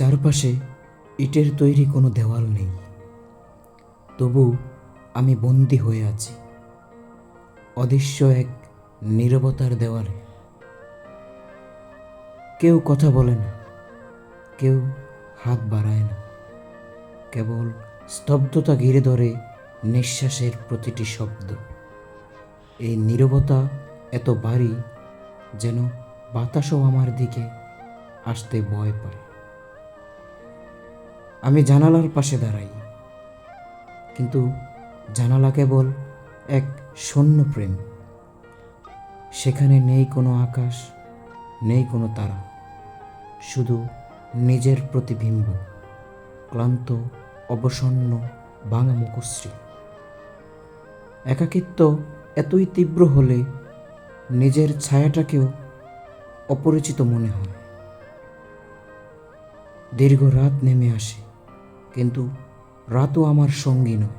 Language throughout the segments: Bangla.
চারপাশে ইটের তৈরি কোনো দেওয়াল নেই। তবু আমি বন্দি হয়ে আছি। অদৃশ্য এক নীরবতার দেওয়ালে। কেউ কথা বলে না। কেউ হাত বাড়ায় না। কেবল স্তব্ধতা ঘিরে ধরে নিঃশ্বাসের প্রতিটি শব্দ। এই নীরবতা এত ভারী যেন বাতাসও আমার দিকে আসতে ভয় পায়। আমি জানালার পাশে দাঁড়াই। কিন্তু জানালা কেবল এক শূন্য প্রেম। সেখানে নেই কোনো আকাশ, নেই কোনো তারা। শুধু নিজের প্রতিবিম্ব, ক্লান্ত, অবসন্ন, ভাঙা মুখশ্রী। একাকিত্ব এতই তীব্র হলে নিজের ছায়াটাকেও অপরিচিত মনে হয়। দীর্ঘ রাত নেমে আসে। কিন্তু রাতও আমার সঙ্গী নয়।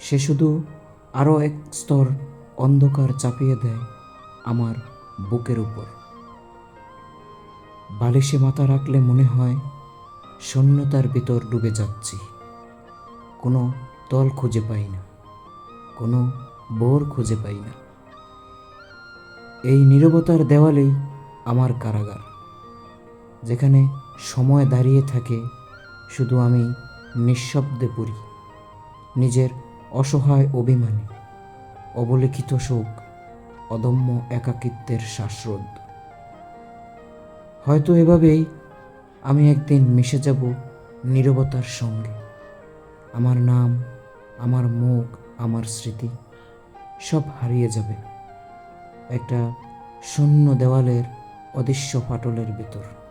সে শুধু আরও এক স্তর অন্ধকার চাপিয়ে দেয় আমার বুকের উপর। বালিশে মাথা রাখলে মনে হয় শূন্যতার ভিতর ডুবে যাচ্ছি। কোনো তল খুঁজে পাই না, কোনো বোর খুঁজে পাই না। এই নীরবতার দেওয়ালেই আমার কারাগার, যেখানে সময় দাঁড়িয়ে থাকে শুধু আমি নিঃশব্দে পড়ি। নিজের অসহায় অভিমানে। অবলিখিত শোক, অদম্য একাকিত্বের শ্বাসরোধ। হয়তো এভাবেই আমি একদিন মিশে যাব নীরবতার সঙ্গে। আমার নাম, আমার মুখ, আমার স্মৃতি সব হারিয়ে যাবে। একটা শূন্য দেওয়ালের অদৃশ্য ফাটলের ভিতর।